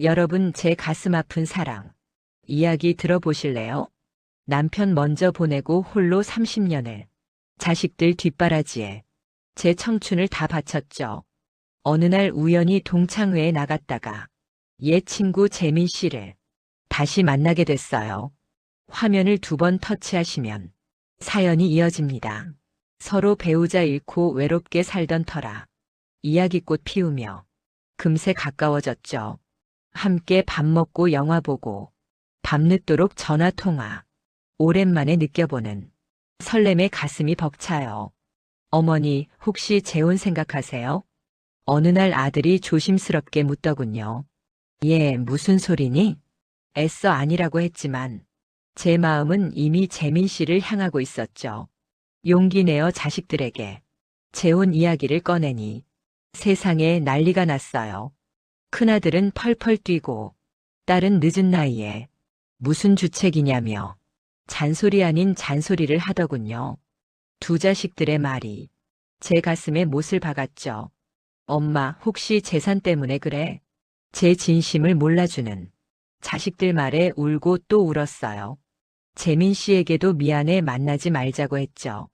여러분 제 가슴 아픈 사랑. 이야기 들어보실래요? 남편 먼저 보내고 홀로 30년을. 자식들 뒷바라지에. 제 청춘을 다 바쳤죠. 어느 날 우연히 동창회에 나갔다가 옛 친구 재민 씨를 다시 만나게 됐어요. 화면을 두 번 터치하시면 사연이 이어집니다. 서로 배우자 잃고 외롭게 살던 터라 이야기꽃 피우며 금세 가까워졌죠. 함께 밥 먹고 영화 보고 밤늦도록 전화 통화. 오랜만에 느껴보는 설렘의 가슴이 벅차요. 어머니, 혹시 재혼 생각하세요? 어느 날 아들이 조심스럽게 묻더군요. 예, 무슨 소리니? 애써 아니라고 했지만 제 마음은 이미 재민 씨를 향하고 있었죠. 용기 내어 자식들에게 재혼 이야기를 꺼내니 세상에 난리가 났어요. 큰아들은 펄펄 뛰고 딸은 늦은 나이에 무슨 주책이냐며 잔소리 아닌 잔소리를 하더군요. 두 자식들의 말이 제 가슴에 못을 박았죠. 엄마, 혹시 재산 때문에 그래? 제 진심을 몰라주는 자식들 말에 울고 또 울었어요. 재민 씨에게도 미안해 만나지 말자고 했죠.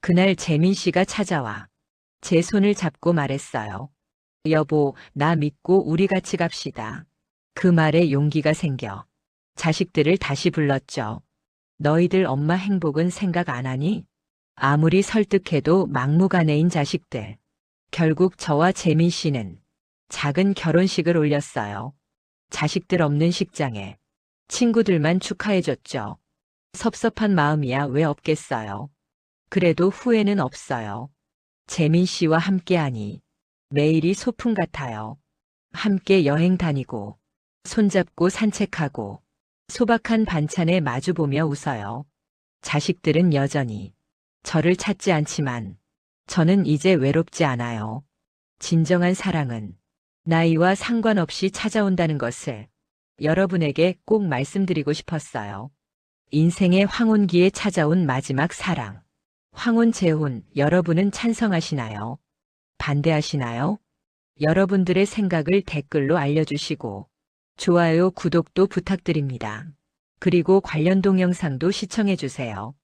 그날 재민 씨가 찾아와 제 손을 잡고 말했어요. 여보, 나 믿고 우리 같이 갑시다. 그 말에 용기가 생겨 자식들을 다시 불렀죠. 너희들 엄마 행복은 생각 안 하니? 아무리 설득해도 막무가내인 자식들. 결국 저와 재민 씨는 작은 결혼식을 올렸어요. 자식들 없는 식장에 친구들만 축하해줬죠. 섭섭한 마음이야 왜 없겠어요. 그래도 후회는 없어요. 재민 씨와 함께하니 매일이 소풍 같아요. 함께 여행 다니고 손잡고 산책하고 소박한 반찬에 마주보며 웃어요. 자식들은 여전히 저를 찾지 않지만 저는 이제 외롭지 않아요. 진정한 사랑은 나이와 상관없이 찾아온다는 것을 여러분에게 꼭 말씀드리고 싶었어요. 인생의 황혼기에 찾아온 마지막 사랑. 황혼 재혼 여러분은 찬성하시나요? 반대하시나요? 여러분들의 생각을 댓글로 알려주시고 좋아요, 구독도 부탁드립니다. 그리고 관련 동영상도 시청해주세요.